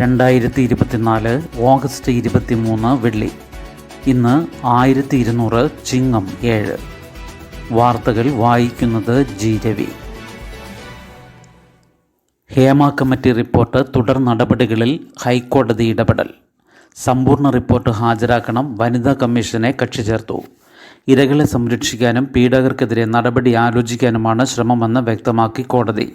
രണ്ടായിരത്തി ഇരുപത്തിനാല് ഓഗസ്റ്റ് ഇരുപത്തി മൂന്ന് വെള്ളി. ഇന്ന് ആയിരത്തി ഇരുന്നൂറ് ചിങ്ങം ഏഴ്. വാർത്തകൾ വായിക്കുന്നത് G Ravi. Hema committee report തുടർ നടപടികളിൽ ഹൈക്കോടതി ഇടപെടൽ. സമ്പൂർണ റിപ്പോർട്ട് ഹാജരാക്കണം വനിതാ കമ്മീഷനെ കക്ഷി ചേർത്തു. ഇരകളെ സംരക്ഷിക്കാനും പീഡകർക്കെതിരെ നടപടി ആലോചിക്കാനുമാണ് ശ്രമമെന്ന് വ്യക്തമാക്കി കോടതി.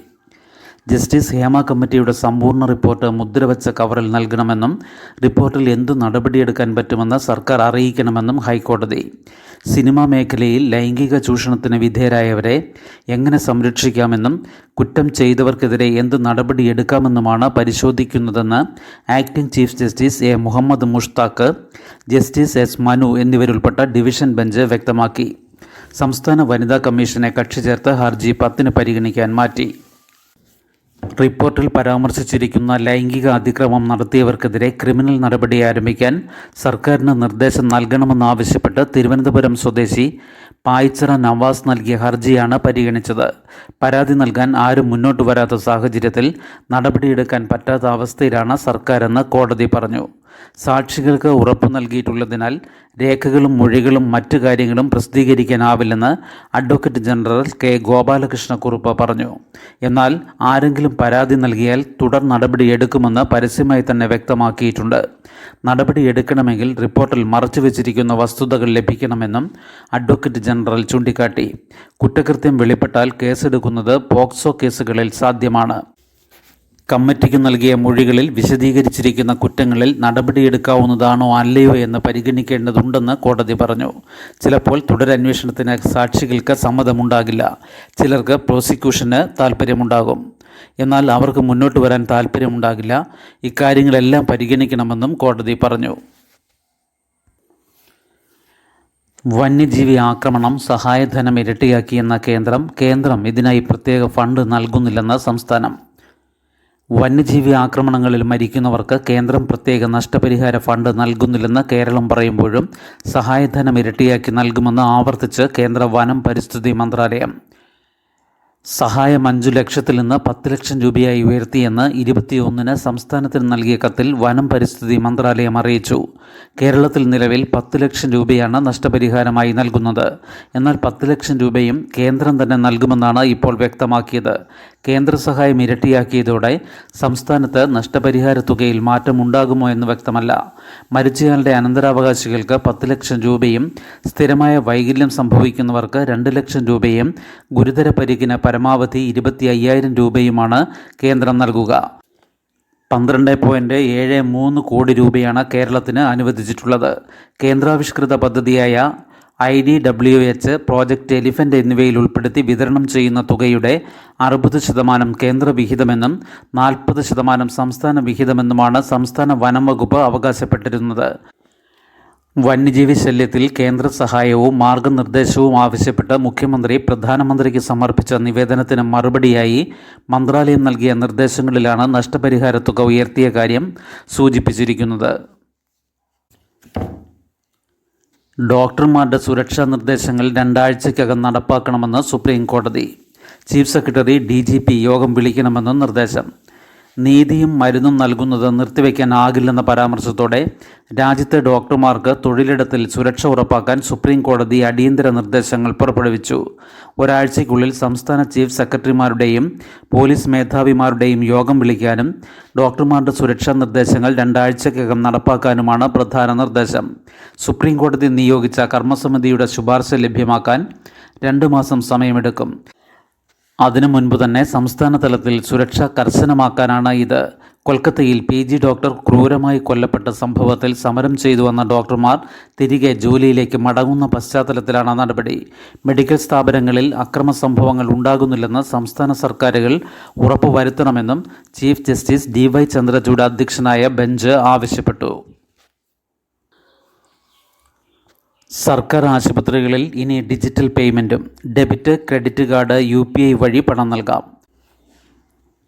ജസ്റ്റിസ് ഹേമ കമ്മിറ്റിയുടെ സമ്പൂർണ റിപ്പോർട്ട് മുദ്രവച്ച കവറിൽ നൽകണമെന്നും റിപ്പോർട്ടിൽ എന്തു നടപടിയെടുക്കാൻ പറ്റുമെന്ന് സർക്കാർ അറിയിക്കണമെന്നും ഹൈക്കോടതി. സിനിമാ മേഖലയിൽ ലൈംഗിക ചൂഷണത്തിന് വിധേയരായവരെ എങ്ങനെ സംരക്ഷിക്കാമെന്നും കുറ്റം ചെയ്തവർക്കെതിരെ എന്ത് നടപടിയെടുക്കാമെന്നുമാണ് പരിശോധിക്കുന്നതെന്ന് acting chief justice A Muhammad Mushtaq justice S Manu എന്നിവരുൾപ്പെട്ട division bench വ്യക്തമാക്കി. സംസ്ഥാന വനിതാ കമ്മീഷനെ കക്ഷി ചേർത്ത് ഹർജി പത്തിന് പരിഗണിക്കാൻ മാറ്റി. റിപ്പോർട്ടിൽ പരാമർശിച്ചിരിക്കുന്ന ലൈംഗിക അതിക്രമം നടത്തിയവർക്കെതിരെ ക്രിമിനൽ നടപടി ആരംഭിക്കാൻ സർക്കാരിന് നിർദ്ദേശം നൽകണമെന്നാവശ്യപ്പെട്ട് തിരുവനന്തപുരം സ്വദേശി പായ്ച്ചറ നവാസ് നൽകിയ ഹർജിയാണ് പരിഗണിച്ചത്. പരാതി നൽകാൻ ആരും മുന്നോട്ട് വരാത്ത സാഹചര്യത്തിൽ നടപടിയെടുക്കാൻ പറ്റാത്ത അവസ്ഥയിലാണ് സർക്കാരെന്ന് കോടതി പറഞ്ഞു. സാക്ഷികൾക്ക് ഉറപ്പു നൽകിയിട്ടുള്ളതിനാൽ രേഖകളും മൊഴികളും മറ്റു കാര്യങ്ങളും പ്രസിദ്ധീകരിക്കാനാവില്ലെന്ന് അഡ്വക്കേറ്റ് ജനറൽ കെ ഗോപാലകൃഷ്ണക്കുറുപ്പ് പറഞ്ഞു. എന്നാൽ ആരെങ്കിലും പരാതി നൽകിയാൽ തുടർ നടപടി എടുക്കുമെന്ന് പരസ്യമായി തന്നെ വ്യക്തമാക്കിയിട്ടുണ്ട്. നടപടി എടുക്കണമെങ്കിൽ റിപ്പോർട്ടിൽ മറച്ചുവെച്ചിരിക്കുന്ന വസ്തുതകൾ ലഭിക്കണമെന്നും അഡ്വക്കേറ്റ് ജനറൽ ചൂണ്ടിക്കാട്ടി. കുറ്റകൃത്യം വെളിപ്പെട്ടാൽ കേസെടുക്കുന്നത് പോക്സോ കേസുകളിൽ സാധ്യമാണ്. കമ്മിറ്റിക്ക് നൽകിയ മൊഴികളിൽ വിശദീകരിച്ചിരിക്കുന്ന കുറ്റങ്ങളിൽ നടപടിയെടുക്കാവുന്നതാണോ അല്ലയോ എന്ന് പരിഗണിക്കേണ്ടതുണ്ടെന്ന് കോടതി പറഞ്ഞു. ചിലപ്പോൾ തുടരന്വേഷണത്തിന് സാക്ഷികൾക്ക് സമ്മതമുണ്ടാകില്ല. ചിലർക്ക് പ്രോസിക്യൂഷന് താൽപ്പര്യമുണ്ടാകും. എന്നാൽ അവർക്ക് മുന്നോട്ട് വരാൻ താൽപ്പര്യമുണ്ടാകില്ല. ഇക്കാര്യങ്ങളെല്ലാം പരിഗണിക്കണമെന്നും കോടതി പറഞ്ഞു. വന്യജീവി ആക്രമണം സഹായധനം ഇരട്ടിയാക്കിയെന്ന കേന്ദ്രം കേന്ദ്രം ഇതിനായി പ്രത്യേക ഫണ്ട് നൽകുന്നില്ലെന്ന് സംസ്ഥാനം. വന്യജീവി ആക്രമണങ്ങളിൽ മരിക്കുന്നവർക്ക് കേന്ദ്രം പ്രത്യേക നഷ്ടപരിഹാര ഫണ്ട് നൽകുന്നില്ലെന്ന് കേരളം പറയുമ്പോഴും സഹായധനം ഇരട്ടിയാക്കി നൽകുമെന്ന് ആവർത്തിച്ച് കേന്ദ്ര വനം പരിസ്ഥിതി മന്ത്രാലയം. സഹായം അഞ്ചു ലക്ഷത്തിൽ നിന്ന് പത്ത് ലക്ഷം രൂപയായി ഉയർത്തിയെന്ന് ഇരുപത്തിയൊന്നിന് സംസ്ഥാനത്തിന് നൽകിയ കത്തിൽ വനം പരിസ്ഥിതി മന്ത്രാലയം അറിയിച്ചു. കേരളത്തിൽ നിലവിൽ പത്ത് ലക്ഷം രൂപയാണ് നഷ്ടപരിഹാരമായി നൽകുന്നത്. എന്നാൽ പത്ത് ലക്ഷം രൂപയും കേന്ദ്രം തന്നെ നൽകുമെന്നാണ് ഇപ്പോൾ വ്യക്തമാക്കിയത്. കേന്ദ്ര സഹായം ഇരട്ടിയാക്കിയതോടെ സംസ്ഥാനത്ത് നഷ്ടപരിഹാര തുകയിൽ മാറ്റമുണ്ടാകുമോ എന്ന് വ്യക്തമല്ല. മരിച്ചയാളുടെ അനന്തരാവകാശികൾക്ക് പത്ത് ലക്ഷം രൂപയും സ്ഥിരമായ വൈകല്യം സംഭവിക്കുന്നവർക്ക് രണ്ട് ലക്ഷം രൂപയും ഗുരുതര പരിക്കിന് പരമാവധി ഇരുപത്തി അയ്യായിരം രൂപയുമാണ് കേന്ദ്രം നൽകുക. പന്ത്രണ്ട് പോയിന്റ് ഏഴ് മൂന്ന് കോടി രൂപയാണ് കേരളത്തിന് അനുവദിച്ചിട്ടുള്ളത്. കേന്ദ്രാവിഷ്കൃത പദ്ധതിയായ I D W H project elephant എന്നിവയിൽ ഉൾപ്പെടുത്തി വിതരണം ചെയ്യുന്ന തുകയുടെ അറുപത് ശതമാനം കേന്ദ്ര വിഹിതമെന്നും നാൽപ്പത് ശതമാനം സംസ്ഥാന വിഹിതമെന്നുമാണ് സംസ്ഥാന വനം വകുപ്പ് അവകാശപ്പെട്ടിരുന്നത്. വന്യജീവി ശല്യത്തിൽ കേന്ദ്ര സഹായവും മാർഗനിർദ്ദേശവും ആവശ്യപ്പെട്ട് മുഖ്യമന്ത്രി പ്രധാനമന്ത്രിക്ക് സമർപ്പിച്ച നിവേദനത്തിന് മറുപടിയായി മന്ത്രാലയം നൽകിയ നിർദ്ദേശങ്ങളിലാണ് നഷ്ടപരിഹാര തുക ഉയർത്തിയ കാര്യം സൂചിപ്പിച്ചിരിക്കുന്നത്. ഡോക്ടർമാരുടെ സുരക്ഷാ നിർദ്ദേശങ്ങൾ രണ്ടാഴ്ചയ്ക്കകം നടപ്പാക്കണമെന്ന് സുപ്രീം കോടതി chief secretary D G P യോഗം വിളിക്കണമെന്ന് നിർദ്ദേശം. നീതിയും മരുന്നും നൽകുന്നത് നിർത്തിവെക്കാനാകില്ലെന്ന പരാമർശത്തോടെ രാജ്യത്തെ ഡോക്ടർമാർക്ക് തൊഴിലിടത്തിൽ സുരക്ഷ ഉറപ്പാക്കാൻ സുപ്രീം കോടതി അടിയന്തര നിർദ്ദേശങ്ങൾ പുറപ്പെടുവിച്ചു. ഒരാഴ്ചയ്ക്കുള്ളിൽ സംസ്ഥാന ചീഫ് സെക്രട്ടറിമാരുടെയും പോലീസ് മേധാവിമാരുടെയും യോഗം വിളിക്കാനും ഡോക്ടർമാരുടെ സുരക്ഷാ നിർദ്ദേശങ്ങൾ രണ്ടാഴ്ചക്കകം നടപ്പാക്കാനുമാണ് പ്രധാന നിർദ്ദേശം. സുപ്രീം കോടതി നിയോഗിച്ച കർമ്മസമിതിയുടെ ശുപാർശ ലഭ്യമാക്കാൻ രണ്ട് മാസം സമയമെടുക്കും. അതിനു മുൻപ് തന്നെ സംസ്ഥാന തലത്തിൽ സുരക്ഷ കർശനമാക്കാനാണ് ഇത്. കൊൽക്കത്തയിൽ പി. ജി. ഡോക്ടർ ക്രൂരമായി കൊല്ലപ്പെട്ട സംഭവത്തിൽ സമരം ചെയ്തു വന്ന ഡോക്ടർമാർ തിരികെ ജോലിയിലേക്ക് മടങ്ങുന്ന പശ്ചാത്തലത്തിലാണ് നടപടി. മെഡിക്കൽ സ്ഥാപനങ്ങളിൽ അക്രമ സംഭവങ്ങൾ ഉണ്ടാകുന്നില്ലെന്ന് സംസ്ഥാന സർക്കാരുകൾ ഉറപ്പുവരുത്തണമെന്നും chief justice D Y Chandrachud അധ്യക്ഷനായ ബെഞ്ച് ആവശ്യപ്പെട്ടു. സർക്കാർ ആശുപത്രികളിൽ ഇനി digital പേയ്മെന്റും debit credit card U P I വഴി പണം നൽകാം.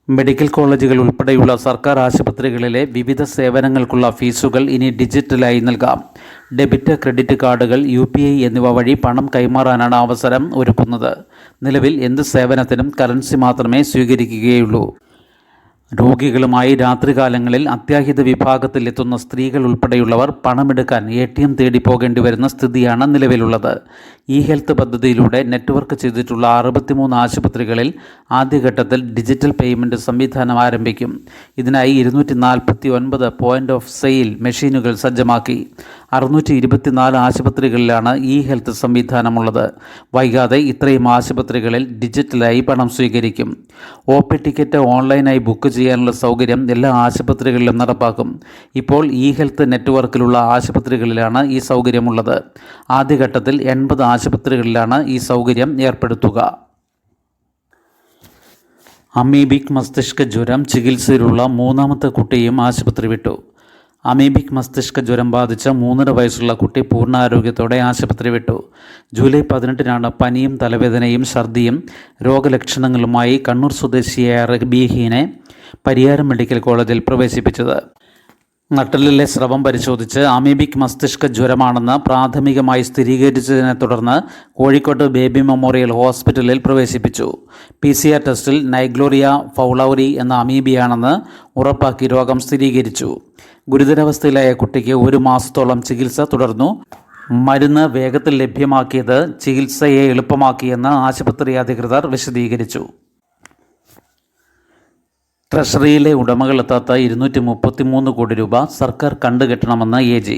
മെഡിക്കൽ കോളേജുകൾ ഉൾപ്പെടെയുള്ള സർക്കാർ ആശുപത്രികളിലെ വിവിധ സേവനങ്ങൾക്കുള്ള ഫീസുകൾ ഇനി ഡിജിറ്റലായി നൽകാം. ഡെബിറ്റ് ക്രെഡിറ്റ് കാർഡുകൾ യു പി ഐ എന്നിവ വഴി പണം കൈമാറാനാണ് അവസരം ഒരുക്കുന്നത്. നിലവിൽ എന്ത് സേവനത്തിനും കറൻസി മാത്രമേ സ്വീകരിക്കുകയുള്ളൂ. രോഗികളുമായി രാത്രികാലങ്ങളിൽ അത്യാഹിത വിഭാഗത്തിൽ എത്തുന്ന സ്ത്രീകൾ ഉൾപ്പെടെയുള്ളവർ പണമെടുക്കാൻ എ ടി എം തേടി പോകേണ്ടി വരുന്ന സ്ഥിതിയാണ് നിലവിലുള്ളത്. ഇ ഹെൽത്ത് പദ്ധതിയിലൂടെ നെറ്റ്വർക്ക് ചെയ്തിട്ടുള്ള അറുപത്തിമൂന്ന് ആശുപത്രികളിൽ ആദ്യഘട്ടത്തിൽ ഡിജിറ്റൽ പേയ്മെന്റ് സംവിധാനം ആരംഭിക്കും. ഇതിനായി ഇരുന്നൂറ്റി നാൽപ്പത്തി ഒൻപത് പോയിന്റ് ഓഫ് സെയിൽ മെഷീനുകൾ സജ്ജമാക്കി. അറുന്നൂറ്റി ഇരുപത്തിനാല് ആശുപത്രികളിലാണ് ഇ ഹെൽത്ത് സംവിധാനമുള്ളത്. വൈകാതെ ഇത്രയും ആശുപത്രികളിൽ ഡിജിറ്റലായി പണം സ്വീകരിക്കും. ഒ പി ടിക്കറ്റ് ഓൺലൈനായി ബുക്ക് ചെയ്യാനുള്ള സൗകര്യം എല്ലാ ആശുപത്രികളിലും നടപ്പാക്കും. ഇപ്പോൾ ഇ ഹെൽത്ത് നെറ്റ്വർക്കിലുള്ള ആശുപത്രികളിലാണ് ഈ സൗകര്യമുള്ളത്. ആദ്യഘട്ടത്തിൽ എൺപത് ആശുപത്രികളിലാണ് ഈ സൗകര്യം ഏർപ്പെടുത്തുക. അമീബിക് മസ്തിഷ്ക ജ്വരം ചികിത്സയിലുള്ള മൂന്നാമത്തെ കുട്ടിയും ആശുപത്രി വിട്ടു. അമീബിക് മസ്തിഷ്ക ജ്വരം ബാധിച്ച മൂന്നര വയസ്സുള്ള കുട്ടി പൂർണാരോഗ്യത്തോടെ ആശുപത്രി വിട്ടു. ജൂലൈ പതിനെട്ടിനാണ് പനിയും തലവേദനയും ഛർദിയും രോഗലക്ഷണങ്ങളുമായി കണ്ണൂർ സ്വദേശിയായ റബീഹിനെ പരിയാരം മെഡിക്കൽ കോളേജിൽ പ്രവേശിപ്പിച്ചത്. നട്ടലിലെ സ്രവം പരിശോധിച്ച് അമീബിക് മസ്തിഷ്ക ജ്വരമാണെന്ന് പ്രാഥമികമായി സ്ഥിരീകരിച്ചതിനെ തുടർന്ന് കോഴിക്കോട് ബേബി മെമ്മോറിയൽ ഹോസ്പിറ്റലിൽ പ്രവേശിപ്പിച്ചു. പി സി ആർ ടെസ്റ്റിൽ നൈഗ്ലോറിയ ഫൗളൌരി എന്ന അമീബിയാണെന്ന് ഉറപ്പാക്കി രോഗം സ്ഥിരീകരിച്ചു. ഗുരുതരാവസ്ഥയിലായ കുട്ടിക്ക് ഒരു മാസത്തോളം ചികിത്സ തുടർന്നു. മരുന്ന് വേഗത്തിൽ ലഭ്യമാക്കിയത് ചികിത്സയെ എളുപ്പമാക്കിയെന്ന് ആശുപത്രി അധികൃതർ വിശദീകരിച്ചു. ട്രഷറിയിലെ ഉടമകളെത്താത്ത ഇരുന്നൂറ്റി മുപ്പത്തിമൂന്ന് കോടി രൂപ സർക്കാർ കണ്ടുകെട്ടണമെന്ന് എ ജി.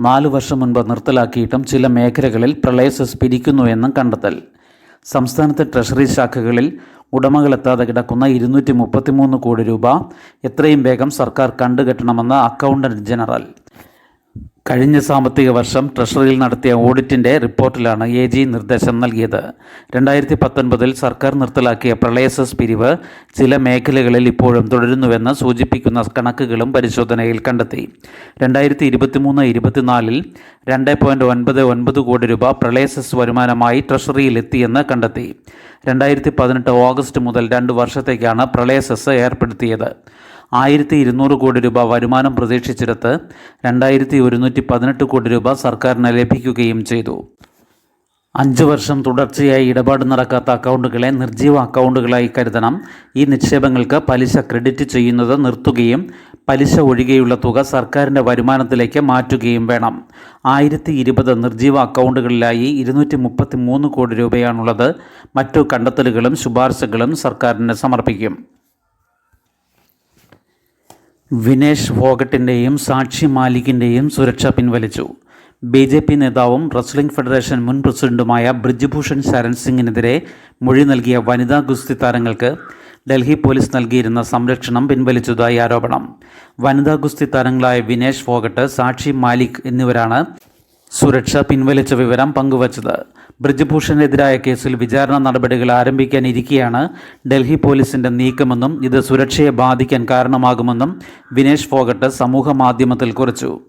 നാലു വർഷം മുൻപ് നിർത്തലാക്കിയിട്ടും ചില മേഖലകളിൽ പ്രളയ സെസ് പിരിക്കുന്നുവെന്നും കണ്ടെത്തൽ. സംസ്ഥാനത്തെ ട്രഷറി ശാഖകളിൽ ഉടമകളെത്താതെ കിടക്കുന്ന ഇരുന്നൂറ്റി മുപ്പത്തിമൂന്ന് കോടി രൂപ എത്രയും വേഗം സർക്കാർ കണ്ടുകെട്ടണമെന്ന് അക്കൗണ്ടന്റ് ജനറൽ കഴിഞ്ഞ സാമ്പത്തിക വർഷം ട്രഷറിയിൽ നടത്തിയ ഓഡിറ്റിന്റെ റിപ്പോർട്ടിലാണ് എ ജി നിർദ്ദേശം നൽകിയത്. രണ്ടായിരത്തി പത്തൊൻപതിൽ സർക്കാർ നിർത്തലാക്കിയ പ്രളയസസ് പിരിവ് ചില മേഖലകളിൽ ഇപ്പോഴും തുടരുന്നുവെന്ന് സൂചിപ്പിക്കുന്ന കണക്കുകളും പരിശോധനയിൽ കണ്ടെത്തി. രണ്ടായിരത്തി ഇരുപത്തിമൂന്ന് ഇരുപത്തിനാലിൽ രണ്ട് ഒൻപത് ഒൻപത് കോടി രൂപ പ്രളയസസ് വരുമാനമായി ട്രഷറിയിൽ എത്തിയെന്ന് കണ്ടെത്തി. രണ്ടായിരത്തി പതിനെട്ട് ഓഗസ്റ്റ് മുതൽ രണ്ട് വർഷത്തേക്കാണ് പ്രളയസസ് ഏർപ്പെടുത്തിയത്. ആയിരത്തി ഇരുന്നൂറ് കോടി രൂപ വരുമാനം പ്രതീക്ഷിച്ചിടത്ത് രണ്ടായിരത്തി ഒരുന്നൂറ്റി പതിനെട്ട് കോടി രൂപ സർക്കാരിന് ലഭിക്കുകയും ചെയ്തു. അഞ്ച് വർഷം തുടർച്ചയായി ഇടപാട് നടക്കാത്ത അക്കൗണ്ടുകളെ നിർജീവ അക്കൗണ്ടുകളായി കരുതണം. ഈ നിക്ഷേപങ്ങൾക്ക് പലിശ ക്രെഡിറ്റ് ചെയ്യുന്നത് നിർത്തുകയും പലിശ ഒഴികെയുള്ള തുക സർക്കാരിന്റെ വരുമാനത്തിലേക്ക് മാറ്റുകയും വേണം. ആയിരത്തി ഇരുപത് നിർജീവ അക്കൗണ്ടുകളിലായി ഇരുന്നൂറ്റി മുപ്പത്തി മൂന്ന് കോടി രൂപയാണുള്ളത്. മറ്റു കണ്ടെത്തലുകളും ശുപാർശകളും സർക്കാരിന് സമർപ്പിക്കും. വിനേഷ് ഫോഗട്ടിന്റെയും സാക്ഷി മാലിക്കിന്റെയും സുരക്ഷ പിൻവലിച്ചു. ബി ജെ പി നേതാവും റസ്ലിംഗ് ഫെഡറേഷൻ മുൻ പ്രസിഡന്റുമായ ബ്രിജ്ഭൂഷൺ ശരൺ സിംഗിനെതിരെ മൊഴി നൽകിയ വനിതാ ഗുസ്തി താരങ്ങൾക്ക് ഡൽഹി പോലീസ് നൽകിയിരുന്ന സംരക്ഷണം പിൻവലിച്ചതായി ആരോപണം. വനിതാ ഗുസ്തി താരങ്ങളായ വിനേഷ് ഫോഗട്ട് സാക്ഷി മാലിക് എന്നിവരാണ് സുരക്ഷ പിൻവലിച്ച വിവരം പങ്കുവച്ചത്. ബ്രിജ്ഭൂഷണെതിരായ കേസിൽ വിചാരണ നടപടികൾ ആരംഭിക്കാനിരിക്കെയാണ് ഡൽഹി പോലീസിന്റെ നീക്കമെന്നും ഇത് സുരക്ഷയെ ബാധിക്കാൻ കാരണമാകുമെന്നും വിനേഷ് ഫോഗട്ട് സമൂഹ മാധ്യമത്തിൽ കുറിച്ചു.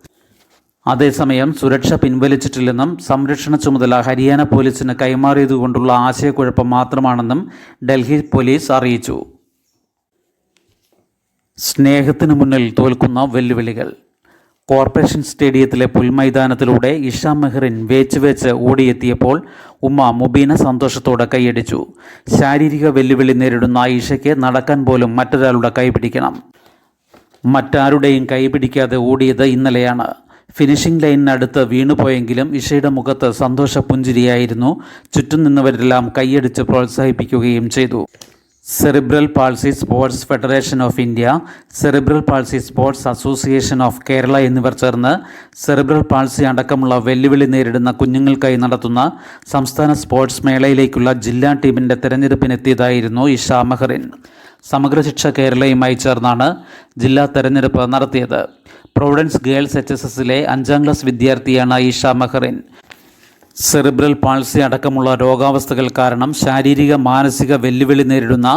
അതേസമയം സുരക്ഷ പിൻവലിച്ചിട്ടില്ലെന്നും സംരക്ഷണ ചുമതല ഹരിയാന പോലീസിന് കൈമാറിയതുകൊണ്ടുള്ള ആശയക്കുഴപ്പം മാത്രമാണെന്നും ഡൽഹി പോലീസ് അറിയിച്ചു. സ്നേഹത്തിന് മുന്നിൽ തോൽക്കുന്ന വെല്ലുവിളികൾ. കോർപ്പറേഷൻ സ്റ്റേഡിയത്തിലെ പുൽമൈതാനത്തിലൂടെ ഇഷ മെഹ്റിൻ വേച്ച് വേച്ച് ഓടിയെത്തിയപ്പോൾ ഉമ്മ മുബീന സന്തോഷത്തോടെ കൈയടിച്ചു. ശാരീരിക വെല്ലുവിളി നേരിടുന്ന ഇഷയ്ക്ക് നടക്കാൻ പോലും മറ്റൊരാളുടെ കൈപിടിക്കണം മറ്റാരുടെയും കൈപിടിക്കാതെ ഓടിയത് ഇന്നലെയാണ്. ഫിനിഷിംഗ് ലൈനിനടുത്ത് വീണുപോയെങ്കിലും ഇഷയുടെ മുഖത്ത് സന്തോഷ പുഞ്ചിരിയായിരുന്നു ചുറ്റും നിന്നവരെല്ലാം കൈയടിച്ച് പ്രോത്സാഹിപ്പിക്കുകയും ചെയ്തു. Cerebral palsy sports federation of India cerebral palsy sports association of Kerala എന്നിവർ ചേർന്ന് സെറിബ്രൽ പാൾസി അടക്കമുള്ള വെല്ലുവിളി നേരിടുന്ന കുഞ്ഞുങ്ങൾക്കായി നടത്തുന്ന സംസ്ഥാന സ്പോർട്സ് മേളയിലേക്കുള്ള ജില്ലാ ടീമിന്റെ തെരഞ്ഞെടുപ്പിനെത്തിയതായിരുന്നു ഇഷ മെഹറിൻ. സമഗ്ര ശിക്ഷ കേരളയുമായി ചേർന്നാണ് ജില്ലാ തെരഞ്ഞെടുപ്പ് നടത്തിയത്. പ്രൊവിഡൻസ് ഗേൾസ് എച്ച് എസ് എസിലെ അഞ്ചാം ക്ലാസ് വിദ്യാർത്ഥിയാണ് ഇഷ മെഹറിൻ. സെറിബ്രൽ പാൾസി അടക്കമുള്ള രോഗാവസ്ഥകൾ കാരണം ശാരീരിക മാനസിക വെല്ലുവിളി നേരിടുന്ന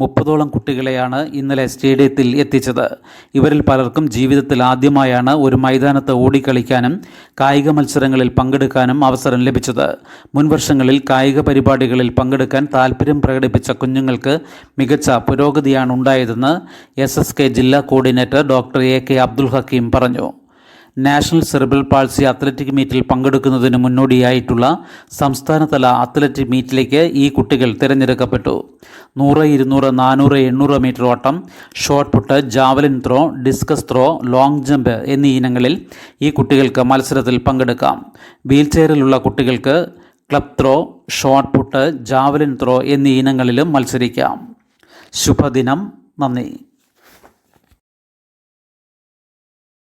മുപ്പതോളം കുട്ടികളെയാണ് ഇന്നലെ സ്റ്റേഡിയത്തിൽ എത്തിച്ചത്. ഇവരിൽ പലർക്കും ജീവിതത്തിൽ ആദ്യമായാണ് ഒരു മൈതാനത്ത് ഓടിക്കളിക്കാനും കായിക മത്സരങ്ങളിൽ പങ്കെടുക്കാനും അവസരം ലഭിച്ചത്. മുൻവർഷങ്ങളിൽ കായിക പരിപാടികളിൽ പങ്കെടുക്കാൻ താൽപ്പര്യം പ്രകടിപ്പിച്ച കുഞ്ഞുങ്ങൾക്ക് മികച്ച പുരോഗതിയാണ് ഉണ്ടായതെന്ന് എസ് ജില്ലാ coordinator doctor A K Abdul Hakeem പറഞ്ഞു. നാഷണൽ സെറിബ്രൽ പാൾസി അത്ലറ്റിക് മീറ്റിൽ പങ്കെടുക്കുന്നതിന് മുന്നോടിയായിട്ടുള്ള സംസ്ഥാനതല അത്ലറ്റിക് മീറ്റിലേക്ക് ഈ കുട്ടികൾ തിരഞ്ഞെടുക്കപ്പെട്ടു. നൂറ് ഇരുന്നൂറ് നാനൂറ് എണ്ണൂറ് മീറ്റർ ഓട്ടം shot put javelin throw discus throw long jump എന്നീ ഇനങ്ങളിൽ ഈ കുട്ടികൾക്ക് മത്സരത്തിൽ പങ്കെടുക്കാം. വീൽ ചെയറിലുള്ള കുട്ടികൾക്ക് club throw shot put javelin throw എന്നീ ഇനങ്ങളിലും മത്സരിക്കാം. ശുഭദിനം. നന്ദി.